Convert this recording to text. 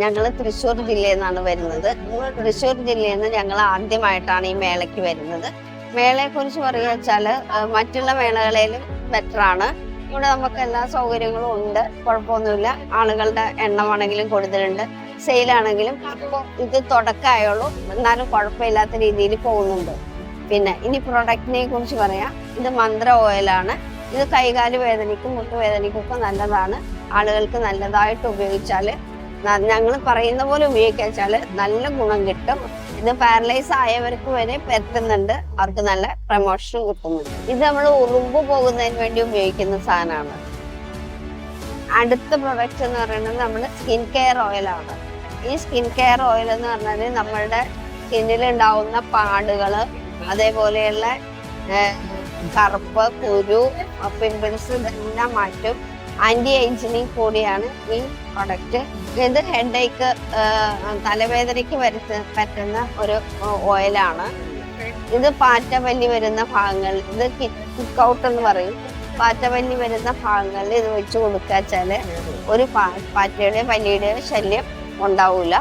ഞങ്ങൾ തൃശ്ശൂർ ജില്ലയിൽ നിന്നാണ് വരുന്നത്. തൃശ്ശൂർ ജില്ലയിൽ നിന്ന് ഞങ്ങൾ ആദ്യമായിട്ടാണ് ഈ മേളയ്ക്ക് വരുന്നത്. മേളയെ കുറിച്ച് പറയുക വെച്ചാൽ മറ്റുള്ള മേളകളിലും ആണ്. ഇവിടെ നമുക്ക് എല്ലാ സൗകര്യങ്ങളും ഉണ്ട്. കുഴപ്പമൊന്നുമില്ല. ആളുകളുടെ എണ്ണമാണെങ്കിലും കൂടുതലുണ്ട്. സെയിലാണെങ്കിലും ഇപ്പോൾ ഇത് തുടക്കമായുള്ളൂ. എന്നാലും കുഴപ്പമില്ലാത്ത രീതിയിൽ പോകുന്നുണ്ട്. പിന്നെ ഇനി പ്രൊഡക്റ്റിനെ കുറിച്ച് പറയാം. ഇത് മന്ത്ര ഓയിലാണ് ഇത് കൈകാൽ വേദനയ്ക്കും മുട്ടുവേദനയ്ക്കും ഒക്കെ നല്ലതാണ്. ആളുകൾക്ക് നല്ലതായിട്ട് ഉപയോഗിച്ചാൽ ഞങ്ങൾ പറയുന്ന പോലെ ഉപയോഗിക്കുക വെച്ചാൽ നല്ല ഗുണം കിട്ടും. ഇത് പാരലൈസ് ആയവർക്ക് വരെ പറ്റുന്നുണ്ട് അവർക്ക് നല്ല പ്രമോഷൻ കിട്ടുന്നുണ്ട്. ഇത് നമ്മൾ ഉറുമ്പ് പോകുന്നതിന് വേണ്ടി ഉപയോഗിക്കുന്ന സാധനമാണ്. അടുത്ത പ്രൊഡക്റ്റ് എന്ന് പറയുന്നത് നമ്മൾ സ്കിൻ കെയർ ഓയിലാണ് ഈ സ്കിൻ കെയർ ഓയിൽ എന്ന് പറഞ്ഞാൽ നമ്മളുടെ സ്കിന്നിൽ ഉണ്ടാവുന്ന പാടുകൾ അതേപോലെയുള്ള കറുപ്പ് കുരു പിമ്പിൾസ് ഇതെല്ലാം മാറ്റും. ആന്റി ഏജിനിങ് കൂടിയാണ് ഈ പ്രൊഡക്റ്റ് ഇത് ഹെഡേക്ക് തലവേദനയ്ക്ക് വരുത്ത പറ്റുന്ന ഒരു ഓയിലാണ് ഇത് പാറ്റവല്ലി വരുന്ന ഭാഗങ്ങൾ ഇത് കിക്ക് ഔട്ട് എന്ന് പറയും. പാറ്റവല്ലി വരുന്ന ഭാഗങ്ങളിൽ ഇത് വെച്ച് കൊടുക്കാച്ചാൽ ഒരു പാറ്റയുടെയോ പല്ലിയുടെയോ ശല്യം ഉണ്ടാവൂല.